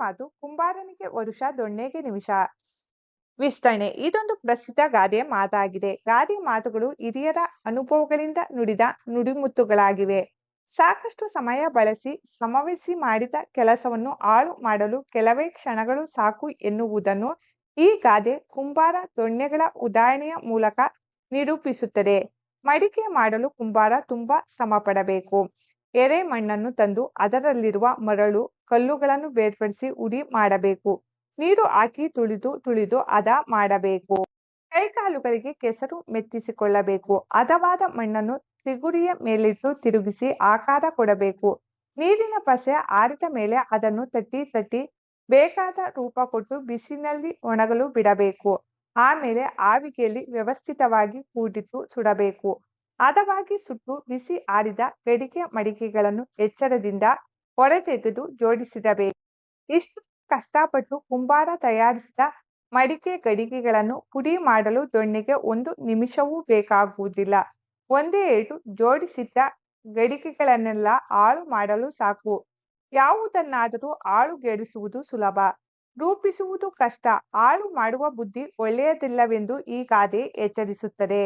ಮಾತು ಕುಂಬಾರನಿಗೆ ವರುಷ ದೊಣ್ಣೆಗೆ ನಿಮಿಷ. ವಿಸ್ತರಣೆ. ಇದೊಂದು ಪ್ರಸಿದ್ಧ ಗಾದೆಯ ಮಾತಾಗಿದೆ. ಗಾದೆ ಮಾತುಗಳು ಹಿರಿಯರ ಅನುಭವಗಳಿಂದ ನುಡಿದ ನುಡಿಮುತ್ತುಗಳಾಗಿವೆ. ಸಾಕಷ್ಟು ಸಮಯ ಬಳಸಿ ಶ್ರಮವಹಿಸಿ ಮಾಡಿದ ಕೆಲಸವನ್ನು ಹಾಳು ಮಾಡಲು ಕೆಲವೇ ಕ್ಷಣಗಳು ಸಾಕು ಎನ್ನುವುದನ್ನು ಈ ಗಾದೆ ಕುಂಬಾರ ದೊಣ್ಣೆಗಳ ಉದಾಹರಣೆಯ ಮೂಲಕ ನಿರೂಪಿಸುತ್ತದೆ. ಮಡಿಕೆ ಮಾಡಲು ಕುಂಬಾರ ತುಂಬಾ ಶ್ರಮ ಪಡಬೇಕು ಎರೆ ಮಣ್ಣನ್ನು ತಂದು ಅದರಲ್ಲಿರುವ ಮರಳು ಕಲ್ಲುಗಳನ್ನು ಬೇರ್ಪಡಿಸಿ ಉಡಿ ಮಾಡಬೇಕು. ನೀರು ಹಾಕಿ ತುಳಿದು ತುಳಿದು ಹದ ಮಾಡಬೇಕು. ಕೈಕಾಲುಗಳಿಗೆ ಕೆಸರು ಮೆತ್ತಿಸಿಕೊಳ್ಳಬೇಕು. ಹದವಾದ ಮಣ್ಣನ್ನು ತಿಗುರಿಯ ಮೇಲಿಟ್ಟು ತಿರುಗಿಸಿ ಆಕಾರ ಕೊಡಬೇಕು. ನೀರಿನ ಪಸೆ ಆರಿದ ಮೇಲೆ ಅದನ್ನು ತಟ್ಟಿ ತಟ್ಟಿ ಬೇಕಾದ ರೂಪ ಕೊಟ್ಟು ಬಿಸಿನಲ್ಲಿ ಒಣಗಲು ಬಿಡಬೇಕು. ಆಮೇಲೆ ಆವಿಗೆಯಲ್ಲಿ ವ್ಯವಸ್ಥಿತವಾಗಿ ಕೂಡಿಟ್ಟು ಸುಡಬೇಕು. ಹದವಾಗಿ ಸುಟ್ಟು ಬಿಸಿ ಆಡಿದ ಗಡಿಕೆ ಮಡಿಕೆಗಳನ್ನು ಎಚ್ಚರದಿಂದ ಹೊರತೆಗೆದು ಜೋಡಿಸಿಡಬೇಕು. ಇಷ್ಟು ಕಷ್ಟಪಟ್ಟು ಕುಂಬಾರ ತಯಾರಿಸಿದ ಮಡಿಕೆ ಗಡಿಗೆಗಳನ್ನು ಪುಡಿ ಮಾಡಲು ದೊಣ್ಣೆಗೆ ಒಂದು ನಿಮಿಷವೂ ಬೇಕಾಗುವುದಿಲ್ಲ. ಒಂದೇ ಏಟು ಜೋಡಿಸಿದ್ದ ಗಡಿಗೆಗಳನ್ನೆಲ್ಲ ಹಾಳು ಮಾಡಲು ಸಾಕು. ಯಾವುದನ್ನಾದರೂ ಹಾಳುಗೆಡಿಸುವುದು ಸುಲಭ. ರೂಪಿಸುವುದು ಕಷ್ಟ. ಹಾಳು ಮಾಡುವ ಬುದ್ಧಿ ಒಳ್ಳೆಯದಿಲ್ಲವೆಂದು ಈ ಗಾದೆ ಎಚ್ಚರಿಸುತ್ತದೆ.